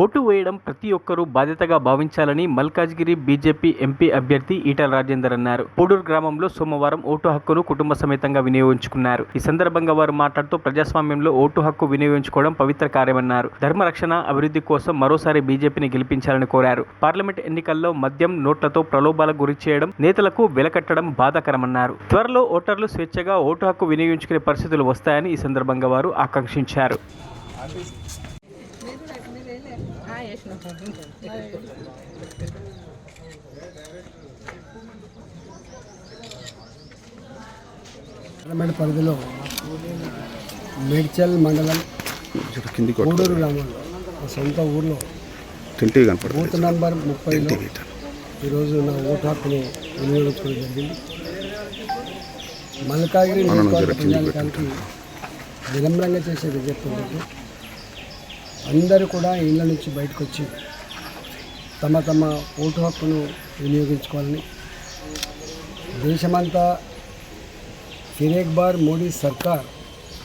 Vote వేయడం ప్రతి ఒక్కరూ బాధ్యతగా భావించాలని మల్కాజ్గిరి బీజేపీ ఎంపీ అభ్యర్థి ఈటల రాజేందర్ అన్నారు. పోడూరు గ్రామంలో సోమవారం ఓటు హక్కును కుటుంబ సమేతంగా వినియోగించుకున్నారు. ఈ సందర్భంగా వారు మాట్లాడుతూ ప్రజాస్వామ్యంలో ఓటు హక్కు వినియోగించుకోవడం పవిత్ర కార్యమన్నారు. ధర్మరక్షణ అభివృద్ధి కోసం మరోసారి బీజేపీని గెలిపించాలని కోరారు. పార్లమెంట్ ఎన్నికల్లో మద్యం నోట్లతో ప్రలోభాలకు గురి చేయడం నేతలకు వెలకట్టడం బాధాకరమన్నారు. త్వరలో ఓటర్లు స్వేచ్ఛగా ఓటు హక్కు వినియోగించుకునే పరిస్థితులు వస్తాయని ఈ సందర్భంగా వారు ఆకాంక్షించారు. పార్లమెంట్ పరిధిలో మేడ్చల్ మండలం. గూడూరు గ్రామంలో మా సొంత ఊర్లో బూత్ నంబర్ ముప్పైలో ఈరోజు నా ఓటు హక్కును వినియోగించుకోవడం జరిగింది. మల్కాగిరి నియోజకవర్గ ప్రజానికానికి వినమ్రంగా చేసే విజ్ఞప్తి అందరూ కూడా ఇళ్ళ నుంచి బయటకు వచ్చి తమ తమ ఓటు హక్కును వినియోగించుకోవాలని దేశమంతా ఫిరేక్ బార్ మోడీ సర్కార్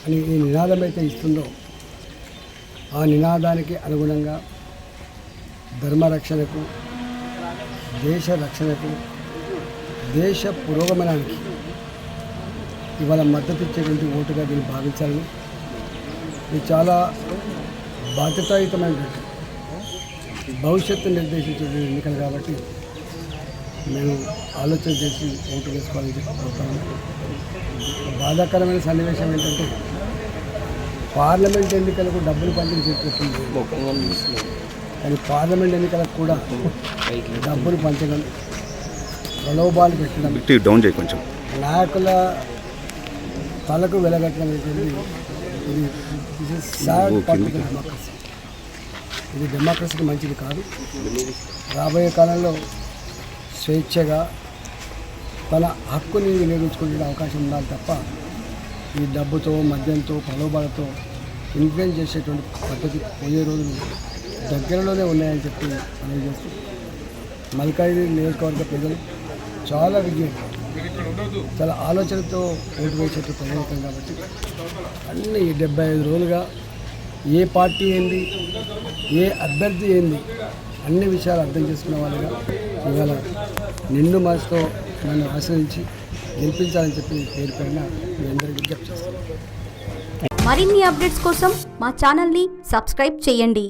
అని ఈ నినాదం అయితే ఇస్తుందో ఆ నినాదానికి అనుగుణంగా ధర్మరక్షణకు దేశ రక్షణకు దేశ పురోగమనానికి ఇవాళ మద్దతు ఇచ్చేటువంటి ఓటుగా దీన్ని భావించాలని. ఇది చాలా బాధ్యతాయుతమైనటువంటి భవిష్యత్తు నిర్దేశించేటువంటి ఎన్నికలు కాబట్టి మేము ఆలోచన చేసి ఓటు వేసుకోవాలని చెప్పి కోరుతాము బాధాకరమైన సన్నివేశం ఏంటంటే పార్లమెంట్ ఎన్నికలకు డబ్బులు పంపిణీ చేస్తుంది కానీ పార్లమెంట్ ఎన్నికలకు కూడా డబ్బులు పంచడం ప్రలోభాలు పెట్టడం డౌన్ చేయి కొంచెం. నాయకుల తలకు వెలగట్టడం అనేది ఇది ఇది సాడ్ పార్టీ డెమోక్రసీ. ఇది డెమోక్రసీకి మంచిది కాదు. రాబోయే కాలంలో స్వేచ్ఛగా తన హక్కుని వినియోగించుకునే అవకాశం ఉండాలి తప్ప ఈ డబ్బుతో మద్యంతో ప్రలోభాలతో ఇన్ఫ్లుయెన్స్ చేసేటువంటి పద్ధతి పోయే రోజులు దగ్గరలోనే ఉన్నాయని చెప్పి తెలియజేస్తూ మల్కాయి నియోజకవర్గ ప్రజలు చాలా విజయం చాలా ఆలోచనతో ఓటు వేసేట్టు ప్రజానికం కాబట్టి అన్ని డెబ్బై ఐదు రోజులుగా ఏ పార్టీ ఏంది ఏ అభ్యర్థి ఏంది అన్ని విషయాలు అర్థం చేసుకున్న వాళ్ళుగా ఇవాళ నిండు మనసుతో నన్ను ఆశ్రయించి గెలిపించాలని చెప్పి పేరు పైన మీ అందరికీ విజ్ఞప్తి చేస్తాను మరిన్ని అప్డేట్స్ కోసం మా ఛానల్ని సబ్స్క్రైబ్ చేయండి.